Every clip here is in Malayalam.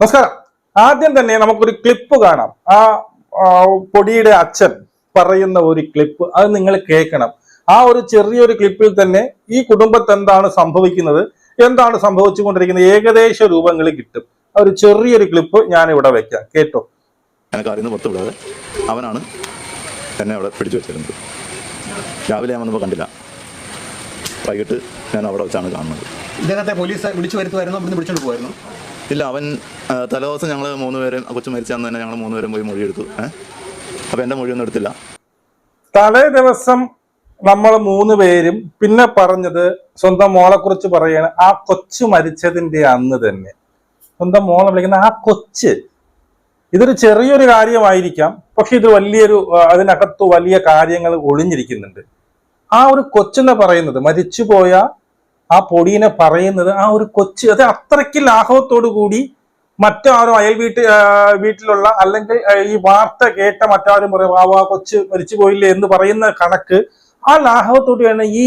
നമസ്കാരം. ആദ്യം തന്നെ നമുക്കൊരു ക്ലിപ്പ് കാണാം. ആ പൊടിയുടെ അച്ഛൻ പറയുന്ന ഒരു ക്ലിപ്പ് അത് നിങ്ങൾ കേൾക്കണം. ആ ഒരു ചെറിയൊരു ക്ലിപ്പിൽ തന്നെ ഈ കുടുംബത്ത് എന്താണ് സംഭവിക്കുന്നത്? എന്താണ് സംഭവിച്ചുകൊണ്ടിരിക്കുന്നത്? ഏകദേശ രൂപങ്ങൾ കിട്ടും. ആ ഒരു ചെറിയൊരു ക്ലിപ്പ് ഞാൻ ഇവിടെ വെക്കാം. കേട്ടോ? എനിക്ക് അറിയുന്ന പുറത്തു വിടാതെ അവനാണ് എന്നെ അവിടെ പിടിച്ചു വെച്ചിരുന്നത്. രാവിലെ ഞാൻ വന്നപ്പോൾ കണ്ടില്ല. വൈകിട്ട് ഞാൻ അവിടെ വെച്ചാണ് കാണുന്നത്. ഇദ്ദേഹത്തെ പോലീസ് വിളിച്ചു വരുത്തുമായിരുന്നു അവിടുന്ന് വിളിച്ചോണ്ട് പോകുമായിരുന്നു ഇല്ല അവൻ തലേദിവസം ഞങ്ങൾ മൂന്ന് പേരും കൊച്ചു മരിച്ചാന്ന് തന്നെ ഞങ്ങൾ മൂന്ന് പേരും പോയി മൊഴിയെടുത്തു. ഏഹ് അപ്പോൾ എന്റെ മൊഴിയൊന്നും എടുത്തില്ല. തലേ ദിവസം നമ്മൾ മൂന്ന് പേരും പിന്നെ പറഞ്ഞത് സ്വന്തം മോളെ കുറിച്ച് പറയാണ് ആ കൊച്ചു മരിച്ചതിന്റെ അന്ന് തന്നെ. സ്വന്തം മോളെ വിളിക്കുന്ന ആ കൊച്ച്. ഇതൊരു ചെറിയൊരു കാര്യമായിരിക്കാം പക്ഷെ ഇത് വലിയൊരു അതിനകത്ത് വലിയ കാര്യങ്ങൾ ഒളിഞ്ഞിരിക്കുന്നുണ്ട്. ആ ഒരു കൊച്ചെന്ന് പറയുന്നത് മരിച്ചുപോയ ആ പൊടീനെ പറയുന്നത് ആ ഒരു കൊച്ച് അത് അത്രയ്ക്ക് ലാഘവത്തോടു കൂടി മറ്റാരും അയൽ വീട്ടിൽ വീട്ടിലുള്ള അല്ലെങ്കിൽ ഈ വാർത്ത കേട്ട മറ്റാരും പറയും ആ കൊച്ചു മരിച്ചു പോയില്ലേ എന്ന് പറയുന്ന കണക്ക് ആ ലാഘവത്തോടെയാണ് ഈ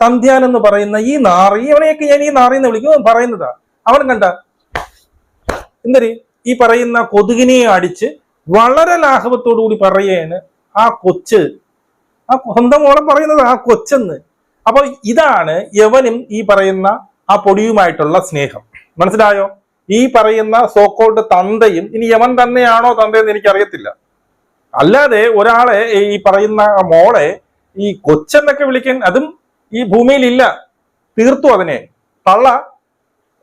തന്ധ്യാൻ എന്ന് പറയുന്ന ഈ നാറി ഇവനെയൊക്കെ ഞാൻ ഈ നാറി എന്ന് വിളിക്കും പറയുന്നതാ. അവൻ കണ്ട എന്തരി ഈ പറയുന്ന കൊതുകിനെ അടിച്ച് വളരെ ലാഘവത്തോടു കൂടി പറയാണ് ആ കൊച്ച്. ആ സ്വന്തം മോളം പറയുന്നത് ആ കൊച്ചെന്ന്. അപ്പൊ ഇതാണ് യവനും ഈ പറയുന്ന ആ പൊടിയുമായിട്ടുള്ള സ്നേഹം. മനസ്സിലായോ? ഈ പറയുന്ന സോക്കോൾഡ് തന്തയും ഇനി യവൻ തന്നെയാണോ തന്തയെന്ന് എനിക്കറിയത്തില്ല. അല്ലാതെ ഒരാളെ ഈ പറയുന്ന മോളെ ഈ കൊച്ചെന്നൊക്കെ വിളിക്കാൻ അതും ഈ ഭൂമിയിലില്ല. തീർത്തു അതിനെ തള്ള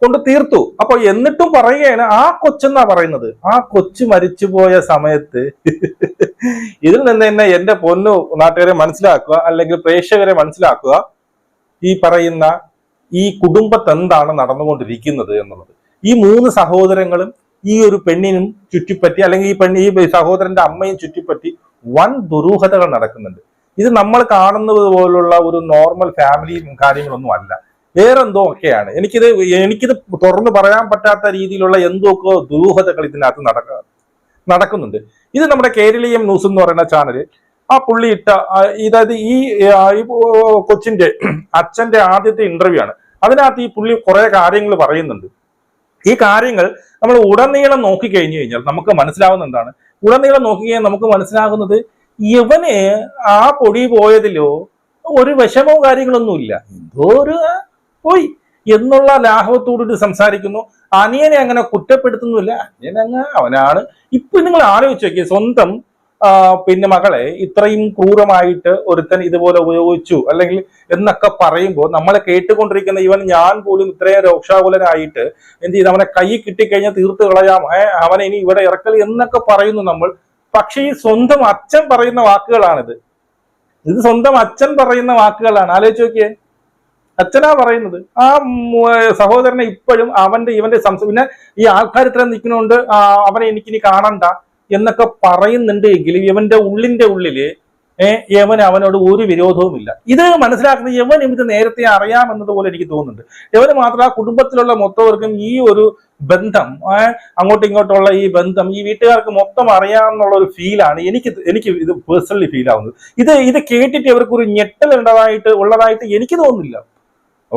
കൊണ്ട് തീർത്തു. അപ്പൊ എന്നിട്ടും പറയുകയാണ് ആ കൊച്ചെന്നാ പറയുന്നത്? ആ കൊച്ചു മരിച്ചുപോയ സമയത്ത് ഇതിൽ നിന്ന് തന്നെ എന്റെ പൊന്നു നാട്ടുകാരെ മനസ്സിലാക്കുക അല്ലെങ്കിൽ പ്രേക്ഷകരെ മനസ്സിലാക്കുക ഈ പറയുന്ന ഈ കുടുംബത്തെന്താണ് നടന്നുകൊണ്ടിരിക്കുന്നത് എന്നുള്ളത്. ഈ മൂന്ന് സഹോദരങ്ങളും ഈ ഒരു പെണ്ണിനും ചുറ്റിപ്പറ്റി അല്ലെങ്കിൽ ഈ പെണ്ണ് ഈ സഹോദരന്റെ അമ്മയും ചുറ്റിപ്പറ്റി വൻ ദുരൂഹതകൾ നടക്കുന്നുണ്ട്. ഇത് നമ്മൾ കാണുന്നത് പോലുള്ള ഒരു നോർമൽ ഫാമിലിയും കാര്യങ്ങളൊന്നും അല്ല. വേറെന്തോ ഒക്കെയാണ്. എനിക്കിത് എനിക്കിത് തുറന്നു പറയാൻ പറ്റാത്ത രീതിയിലുള്ള എന്തൊക്കെ ദുരൂഹതകൾ ഇതിനകത്ത് നടക്ക നടക്കുന്നുണ്ട്. ഇത് നമ്മുടെ കേരളീയം ന്യൂസ് എന്ന് പറയുന്ന ചാനൽ ആ പുള്ളി ഇട്ട ഇതായത് ഈ കൊച്ചിന്റെ അച്ഛന്റെ ആദ്യത്തെ ഇന്റർവ്യൂ ആണ്. അതിനകത്ത് ഈ പുള്ളി കുറെ കാര്യങ്ങൾ പറയുന്നുണ്ട്. ഈ കാര്യങ്ങൾ നമ്മൾ ഉടനീളം നോക്കിക്കഴിഞ്ഞു കഴിഞ്ഞാൽ നമുക്ക് മനസ്സിലാവുന്ന എന്താണ്? ഉടനീളം നോക്കിക്കഴിഞ്ഞാൽ നമുക്ക് മനസ്സിലാകുന്നത് ഇവനെ ആ പൊടി പോയതിലോ ഒരു വിഷമവും കാര്യങ്ങളൊന്നുമില്ല എന്തോ ഒരു പോയി എന്നുള്ള ലാഘവത്തോടുകൂടി സംസാരിക്കുന്നു. അനിയനെ അങ്ങനെ കുറ്റപ്പെടുത്തുന്നില്ല അനിയനങ്ങ് അവനാണ്. ഇപ്പൊ നിങ്ങൾ ആലോചിച്ച് നോക്കി സ്വന്തം പിന്നെ മകളെ ഇത്രയും ക്രൂരമായിട്ട് ഒരുത്തൻ ഇതുപോലെ ഉപയോഗിച്ചു അല്ലെങ്കിൽ എന്നൊക്കെ പറയുമ്പോൾ നമ്മളെ കേട്ടുകൊണ്ടിരിക്കുന്ന ഇവൻ ഞാൻ പോലും ഇത്രയും രോക്ഷാകുലനായിട്ട് എന്ത് ചെയ്ത് അവനെ കൈ കിട്ടിക്കഴിഞ്ഞാൽ തീർത്ത് കളയാം. അവനെ ഇനി ഇവിടെ ഇറക്കൽ എന്നൊക്കെ പറയുന്നു നമ്മൾ. പക്ഷേ ഈ സ്വന്തം അച്ഛൻ പറയുന്ന വാക്കുകളാണിത്. ഇത് സ്വന്തം അച്ഛൻ പറയുന്ന വാക്കുകളാണ്. ആലോചിച്ച് നോക്കിയേ. അച്ഛനാ പറയുന്നത്. ആ സഹോദരനെ ഇപ്പോഴും അവന്റെ ഇവന്റെ സംസ പിന്നെ ഈ ആൾക്കാർ ഇത്ര നിൽക്കുന്നതുകൊണ്ട് അവനെ എനിക്കിനി കാണണ്ട എന്നൊക്കെ പറയുന്നുണ്ട് എങ്കിലും ഇവന്റെ ഉള്ളിന്റെ ഉള്ളിൽ യവൻ അവനോട് ഒരു വിരോധവുമില്ല ഇത് മനസ്സിലാക്കുന്നത് യവൻ ഇത് നേരത്തെ അറിയാമെന്നതുപോലെ എനിക്ക് തോന്നുന്നുണ്ട്. യവന് മാത്രം ആ കുടുംബത്തിലുള്ള മൊത്തവർക്കും ഈ ഒരു ബന്ധം അങ്ങോട്ടും ഇങ്ങോട്ടുള്ള ഈ ബന്ധം ഈ വീട്ടുകാർക്ക് മൊത്തം അറിയാമെന്നുള്ള ഒരു ഫീലാണ് എനിക്ക് എനിക്ക് ഇത് പേഴ്സണലി ഫീൽ ആവുന്നത്. ഇത് ഇത് കേട്ടിട്ട് ഇവർക്ക് ഒരു ഞെട്ടൽ ഉള്ളതായിട്ട് എനിക്ക് തോന്നുന്നില്ല.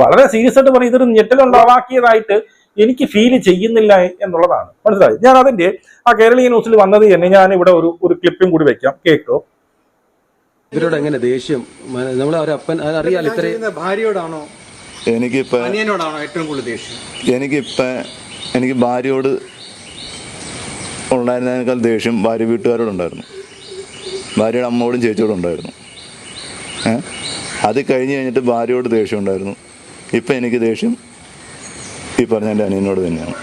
വളരെ സീരിയസ് ആയിട്ട് പറയും ഇതൊരു ഞെട്ടൽ ഉണ്ടാക്കിയതായിട്ട് എനിക്ക് ഫീൽ ചെയ്യുന്നില്ല എന്നുള്ളതാണ്. മനസ്സിലായി? ഞാൻ അതിന്റെ ആ കേരളീയ ന്യൂസിൽ വന്നത് തന്നെ ഞാൻ ഇവിടെ ഒരു ഒരു ക്ലിപ്പും കൂടി വെക്കാം. കേട്ടോ? ഇവരോട് എങ്ങനെ ദേഷ്യം? നമ്മൾ നമ്മളെ അത് അറിയാലോ ഇത്ര ഭാര്യയോടാണോ? എനിക്കിപ്പോ അനിയനോടാണോ ഏറ്റവും കൂടുതൽ ദേഷ്യം? എനിക്കിപ്പോ എനിക്ക് ഭാര്യയോട് ഉണ്ടായിരുന്നതിനേക്കാൾ ദേഷ്യം ഭാര്യ വീട്ടുകാരോടുണ്ടായിരുന്നു. ഭാര്യയുടെ അമ്മയോടും ചേച്ചിയോടും ഉണ്ടായിരുന്നു. അത് കഴിഞ്ഞ് കഴിഞ്ഞിട്ട് ഭാര്യയോട് ദേഷ്യം ഉണ്ടായിരുന്നു. ഇപ്പം എനിക്ക് ദേഷ്യം ഈ പറഞ്ഞ എന്റെ അനിയനോട് തന്നെയാണ്.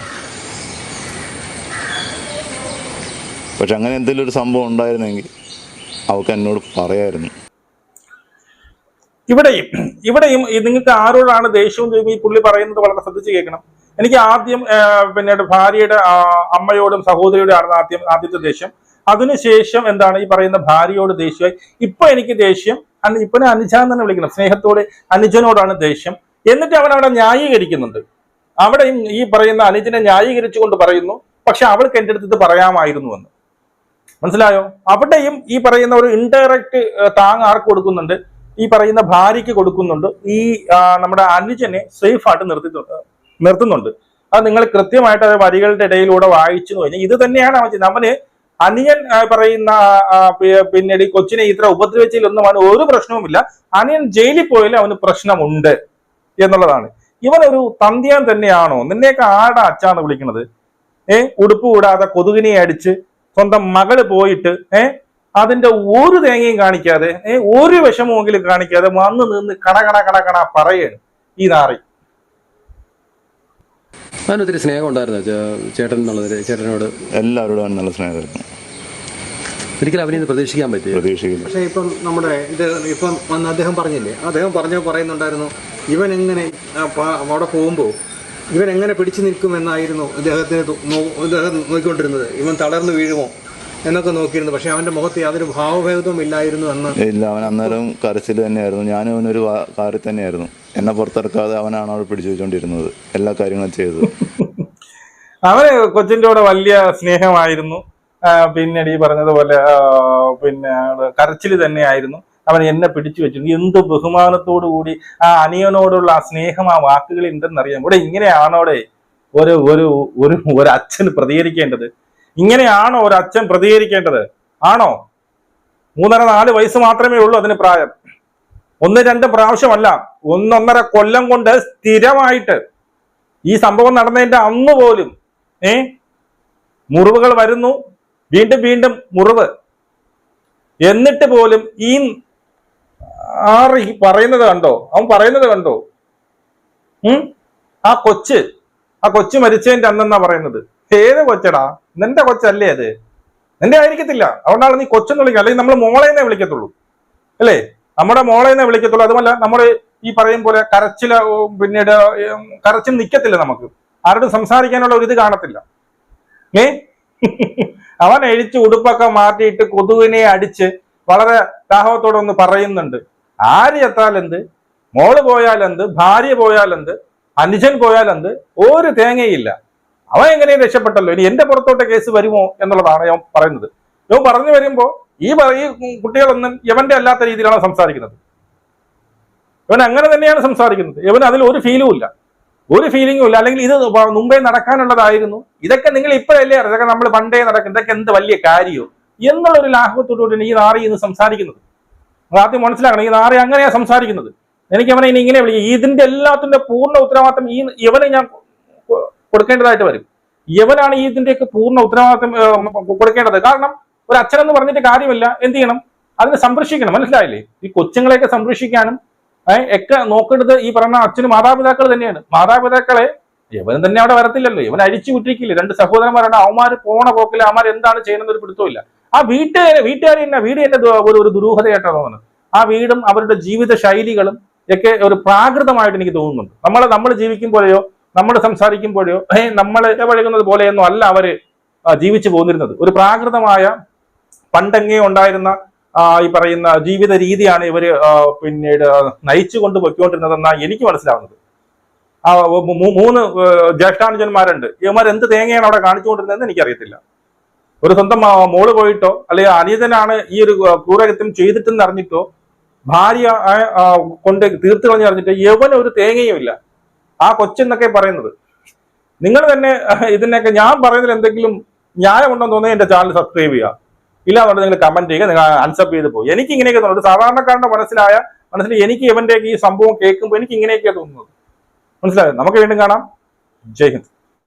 പക്ഷെ അങ്ങനെ എന്തെങ്കിലും ഒരു സംഭവം ഉണ്ടായിരുന്നെങ്കിൽ അവൾക്ക് എന്നോട് പറയായിരുന്നു. ഇവിടെയും ഇവിടെയും നിങ്ങൾക്ക് ആരോടാണ് ദേഷ്യവും ഈ പുള്ളി പറയുന്നത് വളരെ ശ്രദ്ധിച്ച് കേൾക്കണം. എനിക്ക് ആദ്യം പിന്നെ ഭാര്യയുടെ അമ്മയോടും സഹോദരിയോടും ആയിരുന്നു ആദ്യം ആദ്യത്തെ ദേഷ്യം. അതിനുശേഷം എന്താണ് ഈ പറയുന്ന ഭാര്യയോട് ദേഷ്യമായി? ഇപ്പൊ എനിക്ക് ദേഷ്യം ഇപ്പൊ അനുജാന്ന് തന്നെ വിളിക്കണം. സ്നേഹത്തോടെ അനുജനോടാണ് ദേഷ്യം. എന്നിട്ട് അവൻ അവിടെ ന്യായീകരിക്കുന്നുണ്ട്. അവിടെയും ഈ പറയുന്ന അനുജിനെ ന്യായീകരിച്ചുകൊണ്ട് പറയുന്നു പക്ഷെ അവൾക്ക് എന്റെ അടുത്ത് ഇത് പറയാമായിരുന്നു എന്ന് മനസ്സിലായോ? അവിടെയും ഈ പറയുന്ന ഒരു ഇൻഡയറക്റ്റ് താങ് ആർക്ക് കൊടുക്കുന്നുണ്ട്? ഈ പറയുന്ന ഭാര്യയ്ക്ക് കൊടുക്കുന്നുണ്ട്. ഈ നമ്മുടെ അനുജനെ സേഫായിട്ട് നിർത്തി നിർത്തുന്നുണ്ട്. അത് നിങ്ങൾ കൃത്യമായിട്ട് അത് വരികളുടെ ഇടയിലൂടെ വായിച്ചു കഴിഞ്ഞാൽ ഇത് തന്നെയാണ് അവൻ ചെയ്യുന്നത്. അവന് അനിയൻ പറയുന്ന പിന്നീട് കൊച്ചിനെ ഇത്ര ഉപദ്രവിച്ചതിലൊന്നും അവന് ഒരു പ്രശ്നവുമില്ല. അനിയൻ ജയിലിൽ പോയാലും അവന് പ്രശ്നമുണ്ട്. എന്നുള്ളതാണ്. ഇവനൊരു ഒരു തന്തിയാൻ തന്നെയാണോ? നിന്നെയൊക്കെ ആട അച്ചാന്ന് വിളിക്കുന്നത് ഏ? ഉടുപ്പ് കൂടാതെ കൊതുകിനെ അടിച്ച് സ്വന്തം മകൾ പോയിട്ട് ഏ? അതിന്റെ ഒരു തേങ്ങയും കാണിക്കാതെ ഏ? ഒരു വിഷമമെങ്കിലും കാണിക്കാതെ വന്ന് നിന്ന് കണ കണ കണ കണ പറയാണ് ഈ നാറി. അതിനൊത്തിരി സ്നേഹം ഉണ്ടായിരുന്നു ചേട്ടൻ എന്നുള്ളതിൽ ചേട്ടനോട്? എല്ലാവരോടും നല്ല സ്നേഹമായിരുന്നു ഒരിക്കലും അവനെ പ്രതീക്ഷിക്കാൻ പറ്റും പ്രതീക്ഷിക്കുന്നു പക്ഷേ ഇപ്പം നമ്മുടെ ഇത് ഇപ്പം വന്ന് അദ്ദേഹം പറഞ്ഞില്ലേ? അദ്ദേഹം പറഞ്ഞു പറയുന്നുണ്ടായിരുന്നു ഇവൻ എങ്ങനെ അവിടെ പോകുമ്പോൾ ഇവൻ എങ്ങനെ പിടിച്ചു നിൽക്കുമെന്നായിരുന്നു ഇദ്ദേഹത്തിന് തോ- നോ- ഇദ്ദേഹം നോക്കിക്കൊണ്ടിരുന്നത്. ഇവൻ തളർന്നു വീഴുമോ? എന്നൊക്കെ നോക്കിയിരുന്നു. പക്ഷെ അവന്റെ മുഖത്ത് യാതൊരു ഭാവഭേദവും ഇല്ലായിരുന്നു എന്ന് ഇല്ല അവൻ അന്നേരം കരച്ചിൽ തന്നെയായിരുന്നു. ഞാനും അവനൊരു കാറിൽ തന്നെയായിരുന്നു. എന്നെ പുറത്തിറക്കാതെ അവനാണ് അവിടെ പിടിച്ചു വെച്ചോണ്ടിരുന്നത്. എല്ലാ കാര്യങ്ങളും ചെയ്തത്. അവന് കൊച്ചിന്റെ കൂടെ വലിയ സ്നേഹമായിരുന്നു. പിന്നീട് ഈ പറഞ്ഞതുപോലെ പിന്നെ കരച്ചിൽ തന്നെയായിരുന്നു. അവൻ എന്നെ പിടിച്ചു വെച്ചു എന്ത് ബഹുമാനത്തോടു കൂടി ആ അനിയനോടുള്ള ആ സ്നേഹം ആ വാക്കുകൾ ഉണ്ടെന്നറിയാം. ഇവിടെ ഇങ്ങനെയാണോടെ ഒരു ഒരു ഒരു ഒരു അച്ഛൻ പ്രതികരിക്കേണ്ടത്? ഇങ്ങനെയാണോ ഒരു അച്ഛൻ പ്രതികരിക്കേണ്ടത്? ആണോ? മൂന്നര നാല് വയസ്സ് മാത്രമേ ഉള്ളൂ അതിന് പ്രായം. ഒന്ന് രണ്ട് പ്രാവശ്യമല്ല. ഒന്നൊന്നര കൊല്ലം കൊണ്ട് സ്ഥിരമായിട്ട് ഈ സംഭവം നടന്നതിന്റെ അന്ന് പോലും ഏ? മുറിവുകൾ വരുന്നു. വീണ്ടും വീണ്ടും മുറിവ്. എന്നിട്ട് പോലും ഈ ആറ് പറയുന്നത് കണ്ടോ? അവൻ പറയുന്നത് കണ്ടോ? ആ കൊച്ച് ആ കൊച്ചു മരിച്ചതിന്റെ അന്നെന്നാ പറയുന്നത്? ഏത് കൊച്ചടാ? നിന്റെ കൊച്ചല്ലേ അത്? നിന്റെ ആയിരിക്കത്തില്ല. അതുകൊണ്ടാണ് നീ കൊച്ചെന്ന് വിളിക്കുക അല്ലെങ്കിൽ നമ്മൾ മോളെന്നേ വിളിക്കത്തുള്ളൂ. അല്ലേ? നമ്മുടെ മോളെന്നേ വിളിക്കത്തുള്ളൂ. അതുമല്ല നമ്മുടെ ഈ പറയും പോലെ കരച്ചില പിന്നീട് കരച്ചിൽ നിൽക്കത്തില്ല നമുക്ക്. ആരോടും സംസാരിക്കാനുള്ള ഒരു ഇത് കാണത്തില്ല. ഏ? അവൻ എഴിച്ച് ഉടുപ്പൊക്കെ മാറ്റിയിട്ട് കൊതുവിനെ അടിച്ച് വളരെ ദാഹത്തോടൊന്ന് പറയുന്നുണ്ട്. ആര് എത്താലെന്ത്? മോൾ പോയാൽ പോയാലെന്ത്? ഭാര്യ പോയാൽ പോയാലെന്ത്? അനുജൻ പോയാലെന്ത്? ഒരു തേങ്ങയില്ല. അവൻ എങ്ങനെയും രക്ഷപ്പെട്ടല്ലോ. ഇനി എന്റെ പുറത്തോട്ട് കേസ് വരുമോ എന്നുള്ളതാണ് ഞാൻ പറയുന്നത്. ഇവൻ പറഞ്ഞു വരുമ്പോ ഈ ഈ കുട്ടികളൊന്നും ഇവന്റെ അല്ലാത്ത രീതിയിലാണ് സംസാരിക്കുന്നത്. ഇവൻ അങ്ങനെ തന്നെയാണ് സംസാരിക്കുന്നത്. ഇവൻ അതിൽ ഒരു ഫീലും ഇല്ല. ഒരു ഫീലിംഗും ഇല്ല. അല്ലെങ്കിൽ ഇത് മുമ്പേ നടക്കാനുള്ളതായിരുന്നു. ഇതൊക്കെ നിങ്ങൾ ഇപ്പോഴല്ലേ ഇതൊക്കെ നമ്മൾ പണ്ടേ നടക്കും ഇതൊക്കെ എന്ത് വലിയ കാര്യമോ എന്നുള്ളൊരു ലാഘവത്തോടുകൂടിയാണ് ഈ നാറി ഇന്ന് സംസാരിക്കുന്നത്. അത് ആദ്യം മനസ്സിലാക്കണം ഈ നാറി അങ്ങനെയാണ് സംസാരിക്കുന്നത്. എനിക്ക് അവനെ ഇനി ഇങ്ങനെ വിളിക്കും. ഇതിന്റെ എല്ലാത്തിന്റെ പൂർണ ഉത്തരവാദിത്വം ഈ ഇവനെ ഞാൻ കൊടുക്കേണ്ടതായിട്ട് വരും. ഇവനാണ് ഇതിന്റെയൊക്കെ പൂർണ ഉത്തരവാദിത്വം കൊടുക്കേണ്ടത്. കാരണം ഒരു അച്ഛനെന്ന് പറഞ്ഞിട്ട് കാര്യമില്ല. എന്ത് ചെയ്യണം? അതിനെ സംരക്ഷിക്കണം. മനസ്സിലായില്ലേ? ഈ കൊച്ചുങ്ങളെയൊക്കെ സംരക്ഷിക്കാനും ഒക്കെ നോക്കേണ്ടത് ഈ പറഞ്ഞ അച്ഛന് മാതാപിതാക്കൾ തന്നെയാണ്. മാതാപിതാക്കളെ ഇവൻ തന്നെ അവിടെ വരത്തില്ലല്ലോ. ഇവൻ അഴിച്ചു വിട്ടിരിക്കില്ല. രണ്ട് സഹോദരന്മാരാണ് അവന്മാർ പോണ പോക്കിൽ അവന്മാർ എന്താണ് ചെയ്യുന്നത് ഒരു പിടുത്തമില്ല ആ വീട്ടുകാരെ വീട്ടുകാരെ തന്നെ വീട് തന്നെ ഒരു ഒരു ദുരൂഹതയായിട്ടാണ് തോന്നുന്നത്. ആ വീടും അവരുടെ ജീവിത ശൈലികളും ഒക്കെ ഒരു പ്രാകൃതമായിട്ട് എനിക്ക് തോന്നുന്നുണ്ട്. നമ്മൾ നമ്മൾ ജീവിക്കുമ്പോഴെയോ നമ്മൾ സംസാരിക്കുമ്പോഴോ നമ്മൾ ഇടപഴകുന്നത് പോലെയൊന്നും അല്ല അവർ ജീവിച്ചു പോന്നിരുന്നത്. ഒരു പ്രാകൃതമായ പണ്ടെങ്ങേ ഉണ്ടായിരുന്ന ഈ പറയുന്ന ജീവിത രീതിയാണ് ഇവർ പിന്നീട് നയിച്ചു കൊണ്ട് പൊയ്ക്കൊണ്ടിരുന്നതെന്നാണ് എനിക്ക് മനസ്സിലാവുന്നത്. ആ മൂന്ന് ജ്യേഷ്ഠാനുജന്മാരുണ്ട്. ഇവന്മാർ എന്ത് തേങ്ങയാണ് അവിടെ കാണിച്ചുകൊണ്ടിരുന്നതെന്ന് എനിക്കറിയത്തില്ല. ഒരു സ്വന്തം മോൾ പോയിട്ടോ അല്ലെങ്കിൽ അനിയതനാണ് ഈ ഒരു ക്രൂരകത്യം ചെയ്തിട്ടെന്ന് അറിഞ്ഞിട്ടോ ഭാര്യ കൊണ്ട് തീർത്തു കളഞ്ഞ് അറിഞ്ഞിട്ട് യവന ഒരു തേങ്ങയും ഇല്ല. ആ കൊച്ചെന്നൊക്കെ പറയുന്നത്. നിങ്ങൾ തന്നെ ഇതിനൊക്കെ ഞാൻ പറയുന്നതിൽ എന്തെങ്കിലും ന്യായമുണ്ടെന്ന് തോന്നുന്നത് എന്റെ ചാനൽ സബ്സ്ക്രൈബ് ചെയ്യുക. ഇല്ലാന്നുണ്ടെങ്കിൽ നിങ്ങൾ കമന്റ് ചെയ്യുക നിങ്ങൾ അൺസബ് ചെയ്ത് പോകും എനിക്ക് ഇങ്ങനെയൊക്കെ തോന്നുന്നു. ഒരു സാധാരണക്കാരന്റെ മനസ്സിലായ മനസ്സിൽ എനിക്ക് ഇവന്റെ ഈ സംഭവം കേൾക്കുമ്പോൾ എനിക്ക് ഇങ്ങനെയൊക്കെയാണ് തോന്നുന്നത്. മനസ്സിലായോ? നമുക്ക് വീണ്ടും കാണാം. ജയ് ഹിന്ദ്.